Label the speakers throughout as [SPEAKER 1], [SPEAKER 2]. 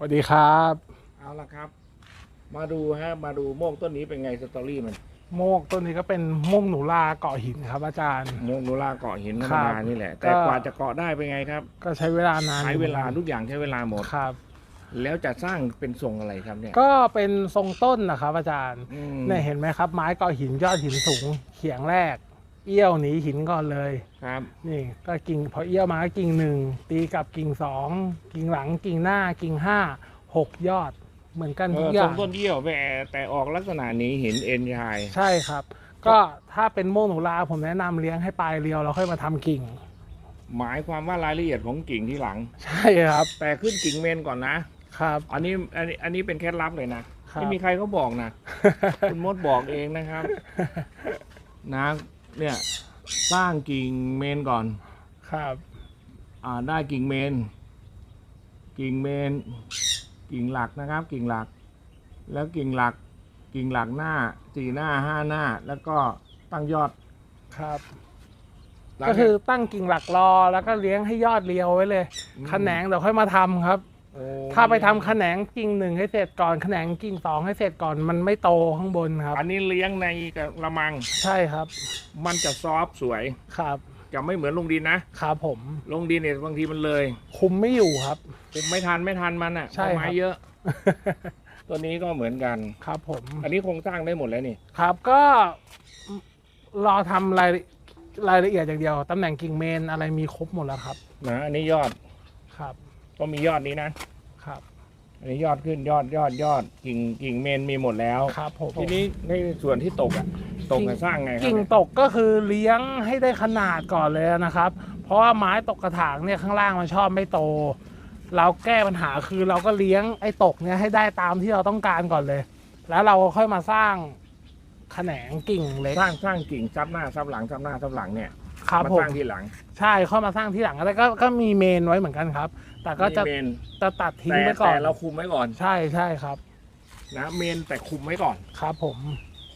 [SPEAKER 1] สวัสดีครับ
[SPEAKER 2] เอาละครับ มาดูฮะมาดูโมกต้นนี้เป็นไงสตอรี่มัน
[SPEAKER 1] โมกต้นนี้ก็เป็นโมกหนูลาเกาะหินครับ อาจารย์
[SPEAKER 2] โมกนูล่าเกาะหินธร
[SPEAKER 1] ครั
[SPEAKER 2] รม
[SPEAKER 1] บ
[SPEAKER 2] ดานี่แหละ
[SPEAKER 1] ก็
[SPEAKER 2] แต่กว่าจะเกาะได้เป็นไงครับ
[SPEAKER 1] ก็ใช้เวลานาน
[SPEAKER 2] ใช้เวลาทุกอย่างใช้เวลาหมด
[SPEAKER 1] ครับ
[SPEAKER 2] แล้วจะสร้างเป็นทรงอะไรครับเนี่ย
[SPEAKER 1] ก็เป็นทรงต้นนะครับ อาจารย์
[SPEAKER 2] อืม
[SPEAKER 1] เนี่ยเห็นไหมครับ ไม้เกาะหินยอดหินสูงเขียงแรก เอี้ยวหนีหินก่อนเลย
[SPEAKER 2] ครับ
[SPEAKER 1] นี่ก็กิ่งพอเอี้ยวมาก็กิ่งหนึ่งตีกับกิ่งสองกิ่งหลังกิ่งหน้ากิ่งห้าหกยอด เหมือนกัน
[SPEAKER 2] เอ
[SPEAKER 1] ทุก
[SPEAKER 2] อ
[SPEAKER 1] อ
[SPEAKER 2] ทร
[SPEAKER 1] ย่างง
[SPEAKER 2] ต้นเยี่ยวแต่แต่ออกลักษณะนี้เห็นเอ็นยาย
[SPEAKER 1] ใช่ครับ ก็ถ้าเป็นโมกหนูลาผมแนะนำเลี้ยงให้ปลายเรียวแล้วค่อยมาทำกิ่ง
[SPEAKER 2] หมายความว่ารายละเอียดของกิ่งที่หลัง
[SPEAKER 1] ใช่ครับ
[SPEAKER 2] แต่ขึ้นกิ่งเมนก่อนนะ
[SPEAKER 1] ครับ
[SPEAKER 2] อันนี้อันนี้อันนี้เป็นเคล็ดลับเลยนะครับ ไม่มีใครเขาบอกนะ คุณมดบอกเองนะครับ นะ เนี่ยสร้างกิ่งเมนก่อน
[SPEAKER 1] ครับ
[SPEAKER 2] อ่าได้กิ่งเมน กิ่งเมน กิ่งหลักนะครับ กิ่งหลัก แล้วกิ่งหลัก กิ่งหลักหน้าสี่หน้าห้าหน้า แล้วก็ตั้งยอด
[SPEAKER 1] ครับ
[SPEAKER 2] หลัง
[SPEAKER 1] ก็คือตั้งกิ่งหลักรอแล้วก็เลี้ยงให้ยอดเรียวไว้เลย
[SPEAKER 2] อืม
[SPEAKER 1] แขนงเดี๋ยวค่อยมาทำครับ
[SPEAKER 2] โอ้
[SPEAKER 1] ถ้าไปทำแขนงกิ่งหนึ่งให้เสร็จก่อนแขนงกิ่งสองให้เสร็จก่อนมันไม่โตข้างบนครับ
[SPEAKER 2] อันนี้เลี้ยงในกระมัง
[SPEAKER 1] ใช่ครับ
[SPEAKER 2] มันจะซอฟต์สวย
[SPEAKER 1] ครับ
[SPEAKER 2] จะไม่เหมือนลงดินนะครับ
[SPEAKER 1] ผม
[SPEAKER 2] ลงดินเนี่ยบางทีมันเลย
[SPEAKER 1] คุมไม่อยู่ครับ
[SPEAKER 2] คุมไม่ทันไม่ทันมันอะ
[SPEAKER 1] ใช่
[SPEAKER 2] เพราะไม้
[SPEAKER 1] ครับ
[SPEAKER 2] เยอะ ตัวนี้ก็เหมือนกัน
[SPEAKER 1] ครับผม
[SPEAKER 2] อันนี้โครงสร้างได้หมดแล้วนี่
[SPEAKER 1] ครับก็รอทำรายรายละเอียดอย่างเดียวตำแหน่งกิ่งเมนอะไรมีครบหมดแล้วครับ
[SPEAKER 2] นะ อันนี้ยอด
[SPEAKER 1] ครับ
[SPEAKER 2] ก็มียอดนี้นะ
[SPEAKER 1] ครับ
[SPEAKER 2] อันนี้ยอดขึ้นยอดยอดยอดกิ่งกิ่งเมนมีหมดแล้ว
[SPEAKER 1] ครับผม
[SPEAKER 2] ทีนี้ในส่วนที่ตกอะตก
[SPEAKER 1] กิ่ง
[SPEAKER 2] อะสร้างไงครับ
[SPEAKER 1] กิ่ง
[SPEAKER 2] เนี่ย
[SPEAKER 1] ตกก็คือเลี้ยงให้ได้ขนาดก่อนเลยนะครับ เพราะว่าไม้ตกกระถางเนี่ยข้างล่างมันชอบไม่โต เราแก้ปัญหาคือเราก็เลี้ยงไอ้ตกเนี่ยให้ได้ตามที่เราต้องการก่อนเลย แล้วเราก็ค่อยมาสร้างแขนงกิ่งเล็ก
[SPEAKER 2] สร้างสร้างกิ่งซับหน้าซับหลังซับหน้าซับหลังเนี่ย
[SPEAKER 1] ครับ
[SPEAKER 2] มา
[SPEAKER 1] ผ
[SPEAKER 2] ส
[SPEAKER 1] ม
[SPEAKER 2] ร้างทีหลัง
[SPEAKER 1] ใช่ค่อยมาสร้างที่หลังแล้วก็ก็มีเมนไว้เหมือนกันครับ แต่ก็จะ
[SPEAKER 2] มีเมน
[SPEAKER 1] จะตัดทิ้ง
[SPEAKER 2] แต่
[SPEAKER 1] ไปก่อ
[SPEAKER 2] แต่
[SPEAKER 1] น
[SPEAKER 2] เราคุมไว้ก่อน
[SPEAKER 1] ใช่ใช่ครับ
[SPEAKER 2] นะเมนแต่คุมไว้ก่อน
[SPEAKER 1] ครับผม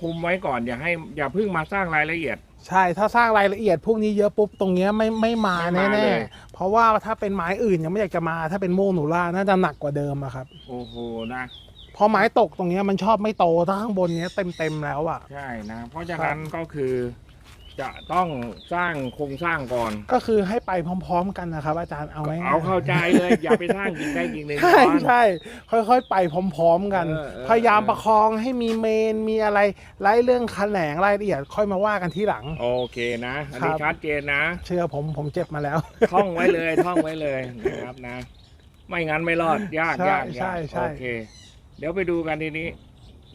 [SPEAKER 2] คุมไว้ก่อนอย่าให้อย่าเพิ่งมาสร้างรายละเอียด
[SPEAKER 1] ใช่ถ้าสร้างรายละเอียดพวกนี้เยอะปุ๊บตรงเนี้ยไม่ไม่มา
[SPEAKER 2] ไม่มา
[SPEAKER 1] แน่
[SPEAKER 2] เลย
[SPEAKER 1] ๆเพราะว่าถ้าเป็นไม้อื่นยังไม่อยากจะมา ถ้าเป็นโมงหนูล่าน่าจะหนักกว่าเดิมอะครับ
[SPEAKER 2] โอ้โหนะ
[SPEAKER 1] เพราะไม้ตกตรงเนี้ยมันชอบไม่โตถ้าข้างบนเนี้ยเต็มเต็มๆแล้วอะ
[SPEAKER 2] ใช่นะ เพราะฉะนั้นก็คือ จะต้องสร้างโครงสร้างก่อน
[SPEAKER 1] ก็คือให้ไปพร้อม ๆ กันนะครับ อาจารย์เอาไว้
[SPEAKER 2] เอาเข้าใจเลย อย่าไปสร้างกิ่งใดกิ่งหนึ่ง
[SPEAKER 1] ใช่
[SPEAKER 2] ก่อน
[SPEAKER 1] ใช่ค่อยๆ ไปพร้อม ๆ กัน
[SPEAKER 2] เออเออ
[SPEAKER 1] พยายามประคองให้มีเมนมีอะไรไล่เรื่องแขนงรายละเอียดค่อยมาว่ากันที่หลัง
[SPEAKER 2] โอเคนะ อันนี้
[SPEAKER 1] ครับ
[SPEAKER 2] ชัดเจนนะ
[SPEAKER 1] เชื่อผมผมเจ็บมาแล้ว
[SPEAKER 2] ท่องไว้เลยท่องไว้เลยนะครับนะ ไม่งั้นไม่รอดยาก
[SPEAKER 1] ใช่
[SPEAKER 2] ยาก
[SPEAKER 1] ใช่
[SPEAKER 2] ยาก
[SPEAKER 1] ใช่
[SPEAKER 2] โอเค เดี๋ยวไปดูกันทีนี้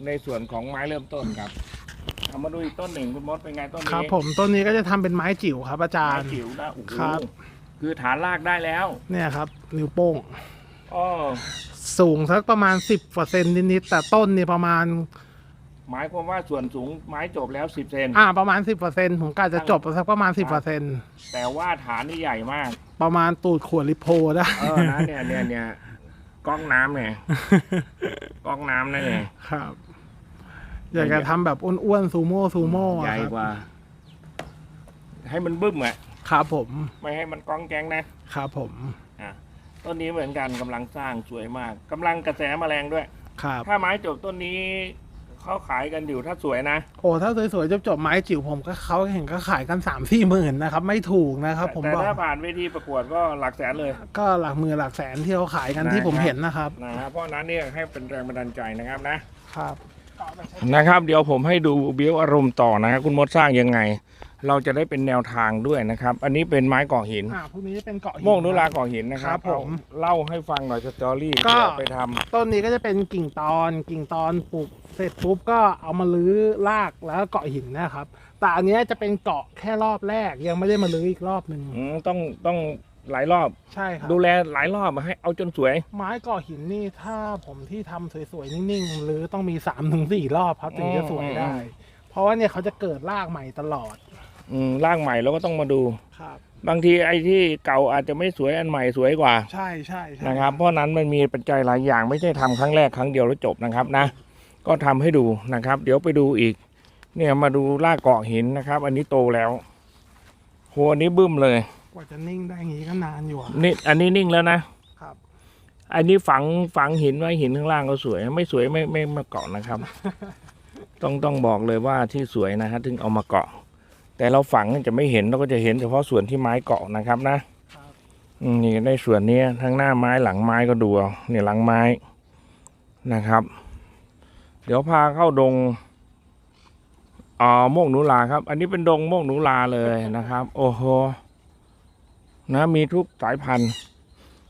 [SPEAKER 2] ในส่วนของไม้เริ่มต้นครับ เอามาดูอีกต้นหนึ่งคุณมดเป็นไงต้นนี้
[SPEAKER 1] ครับ ผมต้นนี้ก็จะทำเป็นไม้จิ๋วครับ อาจาร
[SPEAKER 2] ไม้
[SPEAKER 1] ย์
[SPEAKER 2] จิ๋วนะโอ้โห
[SPEAKER 1] ครับ
[SPEAKER 2] คือฐานรากได้แล้ว
[SPEAKER 1] เนี่ยครับ นิ้วโป้ง
[SPEAKER 2] อ๋อ
[SPEAKER 1] สูงสักประมาณ 10เปอร์เซ็นต์นิดๆแต่ต้นเนี่ยประมาณ
[SPEAKER 2] หมายความว่าส่วนสูงไม้จบแล้วสิบเซน
[SPEAKER 1] อ่าประมาณ 10เปอร์เซ็นต์ผมกะจะจบสักประมาณ 10เปอร์เซ็นต์
[SPEAKER 2] แต่ว่าฐานนี่ใหญ่มาก
[SPEAKER 1] ประมาณตูดขวดลิโพได้
[SPEAKER 2] เออนะเนี่ยเนี่ยเนี่ยก๊อกน้ำเนี่ยก๊อกน้ำนั่นเนี่ย
[SPEAKER 1] ครับ อยากจะทำแบบอ้วนๆซูโม่ซูโม่
[SPEAKER 2] ให
[SPEAKER 1] อะ
[SPEAKER 2] ญ่
[SPEAKER 1] ครับ
[SPEAKER 2] กว่า ให้มันบึ้มอะ
[SPEAKER 1] ครับผม
[SPEAKER 2] ไม่ให้มันก้องแกงนะ
[SPEAKER 1] ครับผม
[SPEAKER 2] อะต้นนี้เหมือนกันกำลังสร้างสวยมากกำลังกระแสแมลงด้วย
[SPEAKER 1] ครับ
[SPEAKER 2] ถ้าไม้จบต้นนี้เขาขายกันอยู่ถ้าสวยนะ
[SPEAKER 1] โอ้ถ้าสวยๆจบๆไม้จิ๋วผมก็เขาเห็นก็ขายกันสามสี่หมื่นนะครับ ไม่ถูกนะครับ ผม
[SPEAKER 2] แต่
[SPEAKER 1] บอก
[SPEAKER 2] ถ้าผ่านเวทีประกวดก็หลักแสนเลย
[SPEAKER 1] ก็หลักหมื่นหลักแสนที่เขาขายกัน
[SPEAKER 2] นะครับ
[SPEAKER 1] ที่ผมเห็นนะครับ
[SPEAKER 2] นะฮะเพราะฉะนั้นเนี่ยให้เป็นแรงบันดาลใจนะครับนะ
[SPEAKER 1] ครับ
[SPEAKER 2] นะครับ เดี๋ยวผมให้ดูเบี้ยวอารมณ์ต่อนะครับคุณมดสร้างยังไง เราจะได้เป็นแนวทางด้วยนะครับ อันนี้เป็นไม้ก่อหิน
[SPEAKER 1] อ่าพวกนี้จะเป็นเกาะหิ
[SPEAKER 2] โมกนุราก่อหินนะครั
[SPEAKER 1] ครับบผม
[SPEAKER 2] เอาเล่าให้ฟังหน่อยสตอรี่
[SPEAKER 1] ก็
[SPEAKER 2] เดี๋ยวไปทำ
[SPEAKER 1] ต้นนี้ก็จะเป็นกิ่งตอน กิ่งตอนปลูกเสร็จปุ๊บก็เอามาลื้อรากแล้วก็เกาะหินนะครับ แต่อันเนี้ยจะเป็นเกาะแค่รอบแรกยังไม่ได้มาลื้ออีกรอบหนึ่ง
[SPEAKER 2] อืมต้องต้อง หลายรอบ
[SPEAKER 1] ใช่ครับ
[SPEAKER 2] ดูแลหลายรอบมาให้เอาจนสวย
[SPEAKER 1] ไม้เกาะหินนี่ถ้าผมที่ทำสวยๆ นิ่งๆ หรือต้องมีสามถึงสี่รอบครับถึงจะสวยได้
[SPEAKER 2] อืม
[SPEAKER 1] เพราะว่าเนี่ยเขาจะเกิดรากใหม่ตลอด
[SPEAKER 2] อืมร่างใหม่เราก็ต้องมาดู
[SPEAKER 1] ครับ
[SPEAKER 2] บางทีไอ้ที่เก่าอาจจะไม่สวยอันใหม่สวยกว่า
[SPEAKER 1] ใช่ใช่ใช่
[SPEAKER 2] นะครับ เพราะฉะนั้นมันมีปัจจัยหลายอย่างไม่ใช่ทำครั้งแรกครั้งเดียวแล้วจบนะครับนะ ก็ทำให้ดูนะครับ เดี๋ยวไปดูอีก เนี่ยมาดูรากเกาะหินนะครับ อันนี้โตแล้วโหอันนี้บึ้มเลย
[SPEAKER 1] ก ว่าจะนิ่งได้อย่างนี้ก็นานอยู่อะ
[SPEAKER 2] นี่อันนี้นิ่งแล้วนะ
[SPEAKER 1] ครับ
[SPEAKER 2] อันนี้ฝังฝังหินไว้หินข้างล่างก็สวย ไม่สวยไม่ไม่มาเกาะนะครับ ต้องต้องบอกเลยว่าที่สวยนะฮะถึงเอามาเกาะ แต่เราฝังจะไม่เห็นเราก็จะเห็นเฉพาะส่วนที่ไม้เกาะนะครับนะอืมนี่ในส่วนนี้ทั้งหน้าไม้หลังไม้ก็ดูเอาเนี่ยหลังไม้นะครับ เดี๋ยวพาเข้าดงอ่าโมกหนูลาครับ อันนี้เป็นดงโมกหนูลาเลยนะครับ โอ้โห นะมีทุกสายพันธุ์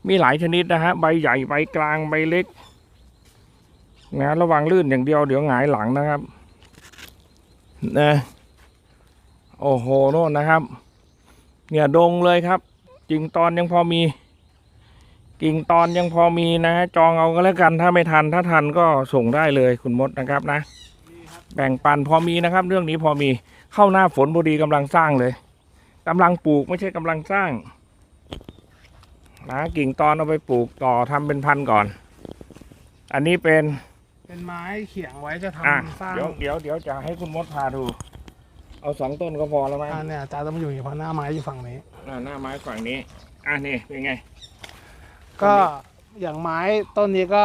[SPEAKER 2] มีหลายชนิดนะฮะใบใหญ่ใบกลางใบเล็กนะระวังลื่นอย่างเดียวเดี๋ยวหงายหลังนะครับนะโอ้โหโน่นนะครับ เนี่ยดงเลยครับกิ่งตอนยังพอมีกิ่งตอนยังพอมีนะฮะจองเอาก็แล้วกันถ้าไม่ทันถ้าทันก็ส่งได้เลยคุณมดนะครับนะ แบ่งปันพอมีนะครับ เรื่องนี้พอมีเข้าหน้าฝนพอดีกำลังสร้างเลยกำลังปลูกไม่ใช่กำลังสร้าง นะกิ่งตอนเอาไปปลูกต่อทำเป็นพันธุ์ก่อน อันนี้เป็น
[SPEAKER 1] เป็นไม้เขียงไว้จะ
[SPEAKER 2] อะ
[SPEAKER 1] ทำสร้าง
[SPEAKER 2] เดี๋ยวเดี๋ยวเดี๋ยวจะให้คุณมดพาดู เอาสองต้นก็พอแล้วมั้ง
[SPEAKER 1] อ่าเนี่ยอาจารย์ต้องมาอยู่อย่างนี้เพราะหน้าไม้อยู่ฝั่งนี้
[SPEAKER 2] อ่าหน้าไม้ฝั่งนี้ อะนี่เป็นไง
[SPEAKER 1] ก็อย่างไม้ต้นนี้ก็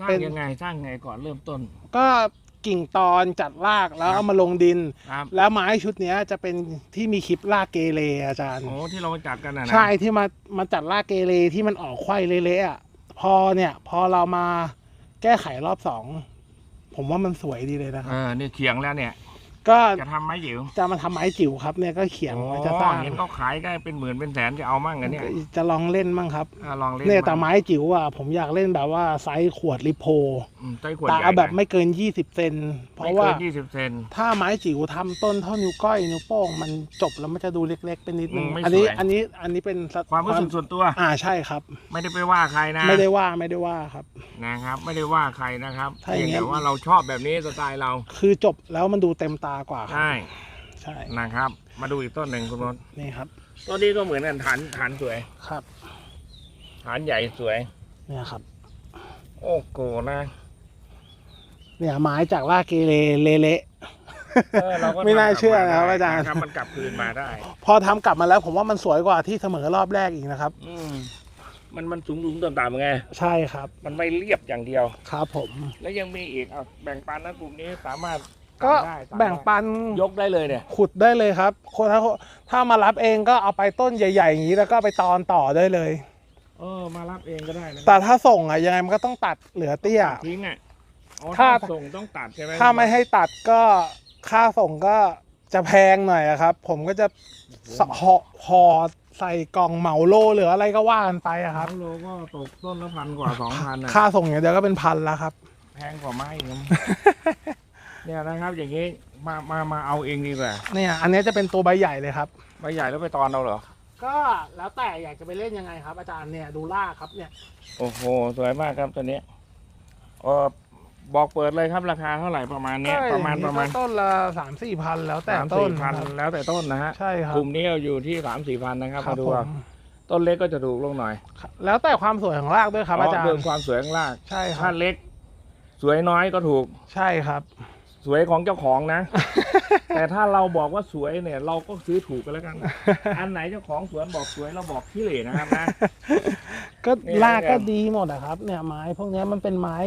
[SPEAKER 2] สร้าง
[SPEAKER 1] เป็น
[SPEAKER 2] ยังไงสร้างไงก่อนเริ่มต้น
[SPEAKER 1] ก็ กิ่งตอนจัดรากแล้วเอามาลงดิน
[SPEAKER 2] ครับ
[SPEAKER 1] แล้วไม้ชุดเนี้ยจะเป็นที่มีคลิปรากเกเรอาจารย์
[SPEAKER 2] โอ้ที่เรามาจัดกันนะนะ
[SPEAKER 1] ใช่ที่มามาจัดรากเกเรที่มันออกไข่เละๆอะพอเนี่ยพอเรามาแก้ไขรอบสอง ผมว่ามันสวยดีเลยนะค
[SPEAKER 2] เอ
[SPEAKER 1] รับ
[SPEAKER 2] อนี่เขียงแล้วเนี่ย
[SPEAKER 1] ก็
[SPEAKER 2] จะทำไม้จิ๋ว
[SPEAKER 1] จะมาทำไม้จิ๋วครับเนี่ยก็เขียงไว้จะสร้าง
[SPEAKER 2] อ๋อเห็นเขาขายได้เป็นหมื่นเป็นแสนจะเอามั่งกันเนี่ย
[SPEAKER 1] จะลองเล่นมั่งครับ
[SPEAKER 2] อะลองเล่น
[SPEAKER 1] เนี่ยแต่
[SPEAKER 2] มั่ง
[SPEAKER 1] ไม้จิ๋วอะผมอยากเล่นแบบว่าไซส์ขวดลิโพ
[SPEAKER 2] อืมไส้ขวด
[SPEAKER 1] แต่
[SPEAKER 2] ใหญ่
[SPEAKER 1] เอาแบบ
[SPEAKER 2] นะ
[SPEAKER 1] ไม่เกิน 20 เซนเพ
[SPEAKER 2] ไม่
[SPEAKER 1] ราะ
[SPEAKER 2] เกิ
[SPEAKER 1] ว่า
[SPEAKER 2] นยี่สิบเซน
[SPEAKER 1] ถ้าไม้จิ๋วทำต้นเท่านิ้วก้อยนิ้วโป้งมันจบแล้วมันจะดูเล็กๆไปนิดนึง
[SPEAKER 2] อืมไม่
[SPEAKER 1] อันนี้
[SPEAKER 2] สวย
[SPEAKER 1] อันนี้อันนี้เป็นส
[SPEAKER 2] ความรู้สึกส่วนตัว
[SPEAKER 1] อ่าใช่ครับ
[SPEAKER 2] ไม่ได้ไปว่าใครนะ
[SPEAKER 1] ไม่ได้ว่าไม่ได้ว่าครับ
[SPEAKER 2] นะครับ ไม่ได้ว่าใครนะครับ
[SPEAKER 1] ถ้าอย่างงั้
[SPEAKER 2] เพีย
[SPEAKER 1] น
[SPEAKER 2] งแต่ว่าเราชอบแบบนี้สไตล์เรา
[SPEAKER 1] คือจบแล้วมันดูเต็มตากว่าครับ
[SPEAKER 2] ใช่
[SPEAKER 1] ใช่
[SPEAKER 2] นะครับ มาดูอีกต้นหนึ่งคุณมด
[SPEAKER 1] นี่ครับ
[SPEAKER 2] ต้นนี้ก็เหมือนกันฐานฐานสวย
[SPEAKER 1] ครับ
[SPEAKER 2] ฐานใหญ่สวย
[SPEAKER 1] เนี่ยครับ
[SPEAKER 2] โอ้โกนะ
[SPEAKER 1] เนี่ยไม้จากลากเกเรเละ
[SPEAKER 2] เออเราก็
[SPEAKER 1] ไม่น่า
[SPEAKER 2] ทำกลับ
[SPEAKER 1] เชื่อนะครับ
[SPEAKER 2] ได้
[SPEAKER 1] อาจารย์
[SPEAKER 2] ครับมันกลับคืนมาได้
[SPEAKER 1] ๆพอทำกลับมาแล้ว ผมว่ามันสวยกว่าที่เสมอรอบแรกอีกนะครับ
[SPEAKER 2] อืมมันมันสูงสูงต่ำต่ำไง
[SPEAKER 1] ใช่ครับ
[SPEAKER 2] มันไม่เรียบอย่างเดียว
[SPEAKER 1] ครับผม
[SPEAKER 2] แล้วยังมีอีกอะแบ่งปันนะกลุ่มนี้สามารถ
[SPEAKER 1] ก็
[SPEAKER 2] ทำได้ทำได้
[SPEAKER 1] แบ่งปัน
[SPEAKER 2] ยกได้เลยเนี่ย
[SPEAKER 1] ขุดได้เลยครับคนถ้าถ้ามารับเองก็เอาไปต้นใหญ่ๆอย่างนี้แล้วก็ไปตอนต่อได้เลย
[SPEAKER 2] เออมารับเองก็ได้นะ
[SPEAKER 1] แต่ถ้าส่งอะยังไงมันก็ต้องตัดเหลือเตี้ย
[SPEAKER 2] ทิ้งอะอ๋อ
[SPEAKER 1] ถ้า
[SPEAKER 2] ถ้าส่งต้องตัดใช่ไหม
[SPEAKER 1] ถ้าไม่ให้ตัดก็ค่าส่งก็จะแพงหน่อยอะครับ ผมก็จะสห่อห่อใส่กล่องเหมาโลหรืออะไรก็ว่ากันไปอะครับ
[SPEAKER 2] โลก็ตกต้นละพันกว่าสองพันอะ
[SPEAKER 1] ค่าส่งอย่างเดียวก็เป็นพันแล้วครับ
[SPEAKER 2] แพงกว่าไม้อีกนะ เนี่ยนะครับอย่างนี้มามามาเอาเองดีกว่า
[SPEAKER 1] เนี่ยอันนี้จะเป็นตัวใบใหญ่เลยครับ
[SPEAKER 2] ใบใหญ่แล้วไปตอนเราเหรอ
[SPEAKER 1] ก็แล้วแต่อยากจะไปเล่นยังไงครับ อาจารย์เนี่ยดูล่ากครับเนี่ย
[SPEAKER 2] โอ้โหสวยมากครับตัวนี้เออบอกเปิดเลยครับราคาเท่าไหร่ประมาณเนี้ย
[SPEAKER 1] ก็
[SPEAKER 2] ประมาณ
[SPEAKER 1] อย่ง
[SPEAKER 2] ป
[SPEAKER 1] นี้
[SPEAKER 2] ระมาณ
[SPEAKER 1] ก็ต้นละสามสี่พันแล้วแต่
[SPEAKER 2] สาม
[SPEAKER 1] ต้
[SPEAKER 2] สี่
[SPEAKER 1] น
[SPEAKER 2] พัน
[SPEAKER 1] ครับ
[SPEAKER 2] แล้วแต่ต้นนะฮะ
[SPEAKER 1] ใช่ครับ
[SPEAKER 2] กลุ่มนี้อยู่ที่สามสี่พันนะครับ
[SPEAKER 1] ครับ
[SPEAKER 2] มาดู
[SPEAKER 1] ผ
[SPEAKER 2] เอา
[SPEAKER 1] ม
[SPEAKER 2] ต้นเล็กก็จะถูกลงหน่อย
[SPEAKER 1] แล้วแต่ความสวยของรากด้วยครับอาจาร
[SPEAKER 2] เรื่อง
[SPEAKER 1] ย์
[SPEAKER 2] ความสวยข้างล่าง
[SPEAKER 1] ใช่ค
[SPEAKER 2] ถ้า
[SPEAKER 1] รับ
[SPEAKER 2] เล็ก สวยน้อยก็ถูก
[SPEAKER 1] ใช่ครับ
[SPEAKER 2] สวยของเจ้าของนะ แต่ถ้าเราบอกว่าสวยเนี่ย เราก็ซื้อถูกกันแล้วกัน อันไหนเจ้าของสวนบอกสวยเราบอกขี้เหร่นะครับนะ
[SPEAKER 1] ก็
[SPEAKER 2] เนี่ย
[SPEAKER 1] รากก็
[SPEAKER 2] เนี่ย
[SPEAKER 1] ดีหมดอะครับ เนี่ยไม้พวกเนี้ยมันเป็นไม้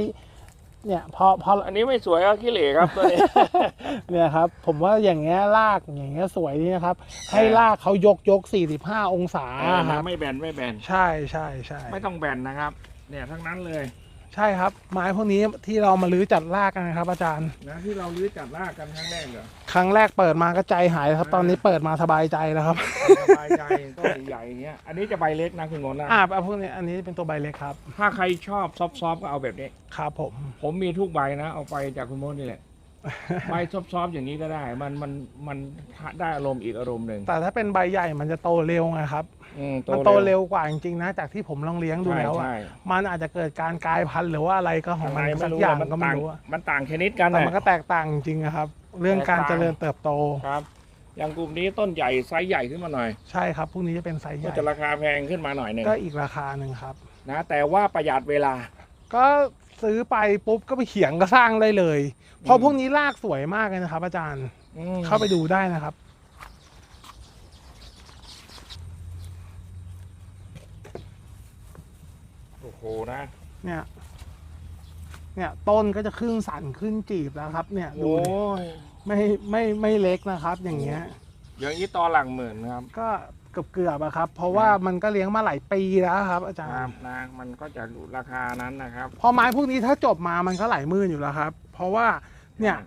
[SPEAKER 1] เนี่ยพอพอ
[SPEAKER 2] อันนี้ไม่สวยก็ขี้เหร่ครับตัวนี้
[SPEAKER 1] เนี่ยครับ ผมว่าอย่างเงี้ยรากอย่างเงี้ยสวยดีนะครับ ให้
[SPEAKER 2] เออ
[SPEAKER 1] รากเขายกยก45องศาครับ
[SPEAKER 2] ไม่แบนไม่แบน
[SPEAKER 1] ใช่ใช่ใช่
[SPEAKER 2] ไม่ต้องแบนนะครับ เนี่ยทั้งนั้นเลย
[SPEAKER 1] ใช่ครับ ไม้พวกนี้ที่เรามาลื้อจัดรากกันนะครับ อาจารย์
[SPEAKER 2] นะที่เราลื้อจัดรากกันครั้งแรกเหรอ
[SPEAKER 1] ครั้งแรกเปิดมาก็ใจหายครับ ตอนนี้เปิดมาสบายใจแล้วครับ
[SPEAKER 2] สบายใจต้นใหญ่ๆอย่างเงี้ย อันนี้จะใบเล็กนะคุณงนนะ
[SPEAKER 1] อ่าพวกนี้อันนี้เป็นตัวใบเล็กครับ
[SPEAKER 2] ถ้าใครชอบซอฟๆก็เอาแบบนี้
[SPEAKER 1] ครับผม
[SPEAKER 2] ผมมีทุกใบนะ เอาไปจากคุณมดนี่แหละ ใบซอฟๆอย่างนี้ก็ได้ มันมันมันได้อารมณ์อีกอารมณ์หนึ่ง
[SPEAKER 1] แต่ถ้าเป็นใบใหญ่มันจะโตเร็วไงครับ
[SPEAKER 2] อืม
[SPEAKER 1] มันโตเร็วกว่าจริงๆนะ จากที่ผมลองเลี้ยงดู
[SPEAKER 2] ใช่
[SPEAKER 1] แล้วอะ
[SPEAKER 2] ใช่
[SPEAKER 1] มันอาจจะเกิดการกลายพันธุ์หรือว่าอะไรก็ของ
[SPEAKER 2] ทำไม
[SPEAKER 1] มัน
[SPEAKER 2] ไม่
[SPEAKER 1] สัก
[SPEAKER 2] รู้
[SPEAKER 1] อย่าง
[SPEAKER 2] มัน
[SPEAKER 1] ก็ไม่
[SPEAKER 2] ต่าง
[SPEAKER 1] รู้อะ
[SPEAKER 2] มันต่างชนิดกัน
[SPEAKER 1] แต่
[SPEAKER 2] นะ
[SPEAKER 1] มันก็แตกต่างจริงๆนะครับ เรื่องการ
[SPEAKER 2] แตกต่าง
[SPEAKER 1] เจริญเติบโต
[SPEAKER 2] ครับ อย่างกลุ่มนี้ต้นใหญ่ไซส์ใหญ่ขึ้นมาหน่อย
[SPEAKER 1] ใช่ครับพวกนี้จะเป็นไซส์ให
[SPEAKER 2] ก็
[SPEAKER 1] ญ่
[SPEAKER 2] จะราคาแพงขึ้นมาหน่อยหนึ่ง
[SPEAKER 1] ก็อีกราคาหนึ่งครับ
[SPEAKER 2] นะ แต่ว่าประหยัดเวลา
[SPEAKER 1] ก็ ซื้อไปปุ๊บก็ไปเขียงก็สร้างได้เลย เพราะ
[SPEAKER 2] อืม
[SPEAKER 1] พวกนี้รากสวยมากเลยนะครับ อาจารย์
[SPEAKER 2] อืม
[SPEAKER 1] เข้าไปดูได้นะครับ
[SPEAKER 2] นโอ้โหนะ
[SPEAKER 1] เนี่ย เนี่ยต้นก็จะขึ้นสันขึ้นจีบแล้วครับ เนี่ยดู
[SPEAKER 2] โอ้
[SPEAKER 1] ดิ
[SPEAKER 2] ย
[SPEAKER 1] ไม่ไม่ไม่เล็กนะครับ อย่างเงี้ย
[SPEAKER 2] อย่างนี้ตอหลังหมื่นนะครับ
[SPEAKER 1] ก็ เกือบเกือบๆอะครับ เพราะว่ามันก็เลี้ยงมาหลายปีแล้วครับ อาจาร
[SPEAKER 2] ครับ
[SPEAKER 1] ย์
[SPEAKER 2] นะมันก็จะอยู่ราคานั้นนะครับ
[SPEAKER 1] พอไม้พวกนี้ถ้าจบมามันก็หลายหมื่นอยู่แล้วครับ เพราะว่าเนี่ย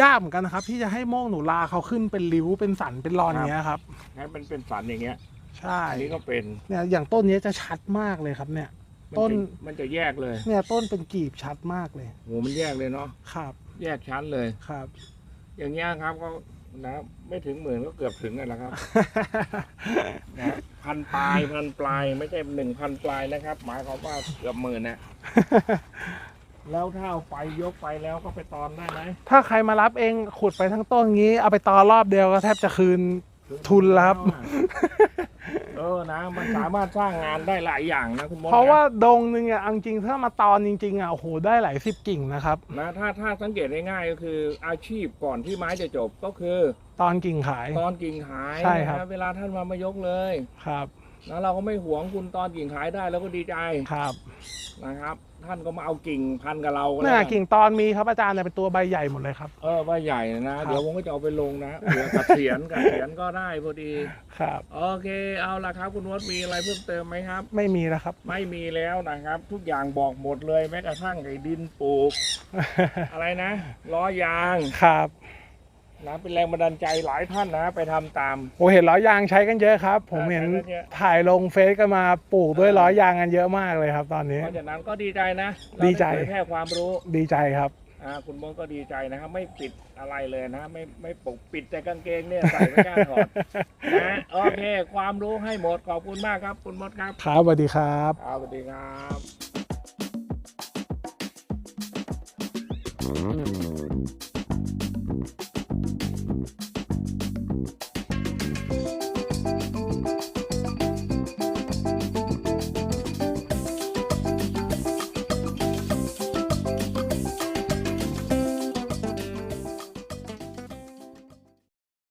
[SPEAKER 1] ยากเหมือนกันนะครับ ที่จะให้โม่งหนูลาเขาขึ้นเป็นริ้วเป็นสันเป็นรอนอย่างเงี้ยครับ
[SPEAKER 2] ให้มันเป็นสันอย่างเงี้ย
[SPEAKER 1] ใช่
[SPEAKER 2] อันนี้ก็เป็น
[SPEAKER 1] เนี่ยอย่างต้นเนี้ยจะชัดมากเลยครับเนี่ย
[SPEAKER 2] มั
[SPEAKER 1] ต้น
[SPEAKER 2] จะมันจะแยกเลย
[SPEAKER 1] เนี่ยต้นเป็นกีบชัดมากเลย
[SPEAKER 2] โหมันแยกเลยเนาะ
[SPEAKER 1] ครับ
[SPEAKER 2] แยกชั้นเลย
[SPEAKER 1] ครับ
[SPEAKER 2] อย่างเงี้ยครับก็ นะไม่ถึงหมื่นก็เกือบถึงนั่นแหละครับ นะพันปลายพันปลายไม่ใช่หนึ่งพันปลายนะครับ หมายความว่าเกือบหมื่นนะแล้วถ้าเอาไปยกไปแล้วก็ไปตอนได้ไหม
[SPEAKER 1] ถ้าใครมารับเองขุดไปทั้งต้นงี้ เอาไปต่อรอบเดียวก็แทบจะคืนทุนแล้วครับ
[SPEAKER 2] เออนะ มันสามารถสร้างงานได้หลายอย่างนะคุณมด
[SPEAKER 1] เพราะ
[SPEAKER 2] น
[SPEAKER 1] ว่าดงหนึ่งอะเอาจริงๆถ้ามาตอนจริงๆอะโอ้โหได้หลายสิบกิ่งนะครับ
[SPEAKER 2] นะถ้าถ้าสังเกตง่ายๆก็คืออาชีพก่อนที่ไม้จะจบก็คือ
[SPEAKER 1] ตอนกิ่งขาย
[SPEAKER 2] ตอนกิ่งขาย
[SPEAKER 1] ใช่ครับ
[SPEAKER 2] นะเวลาท่านมามายกเลย
[SPEAKER 1] ครับ
[SPEAKER 2] นะเราก็ไม่หวงคุณตอนกิ่งขายได้แล้วก็ดีใจ
[SPEAKER 1] ครับ
[SPEAKER 2] นะครับ ท่านก็มาเอากิ่งพันกับเราก็
[SPEAKER 1] เนี่
[SPEAKER 2] แล้
[SPEAKER 1] ยวกิ่งตอนมีครับอาจารย์เนี่ยเป็นตัวใบใหญ่หมดเลยครับ
[SPEAKER 2] เออว่าใหญ่นะ
[SPEAKER 1] ครับ
[SPEAKER 2] เดี๋ยวผมก็จะเอาไปลงนะเผื่อกับเสียนกับเสียนก็ได้พอดี
[SPEAKER 1] ครับ
[SPEAKER 2] โอเค เอาละครับ คุณวศมีอะไรเพิ่มเติมไหมครับ
[SPEAKER 1] ไม่มีแล้วครับ
[SPEAKER 2] ไม่มีแล้วนะครับ ทุกอย่างบอกหมดเลยแม้กระทั่งไอ้ดินปลูก อะไรนะล้อยาง
[SPEAKER 1] ครับ
[SPEAKER 2] นะเป็นแรงบันดาลใจหลายท่านนะ ไปทำตาม
[SPEAKER 1] โอเห็นล้อยางใช้กันเยอะครับ ผมเห็น
[SPEAKER 2] ใช้กันเยอะ
[SPEAKER 1] ถ่ายลงเฟซกันมาปลูกด้วยล้อยางกันเยอะมากเลยครับ ตอนนี้
[SPEAKER 2] เพราะฉะนั้นก็ดีใจนะ
[SPEAKER 1] ดีใจ
[SPEAKER 2] เราไเผยแค่ความรู้
[SPEAKER 1] ดีใจครับ
[SPEAKER 2] อ่าคุณมดก็ดีใจนะครับไม่ปิดอะไรเลยนะไม่ไม่ปกปิดแต่กางเกงเนี่ยใส่ไม่กล้าถอดนะโอเค ความรู้ให้หมดขอบคุณมากครับ คุณมดครับ
[SPEAKER 1] ครับสวัสดีครับ
[SPEAKER 2] ครับสวัสดีครับ
[SPEAKER 3] Mm.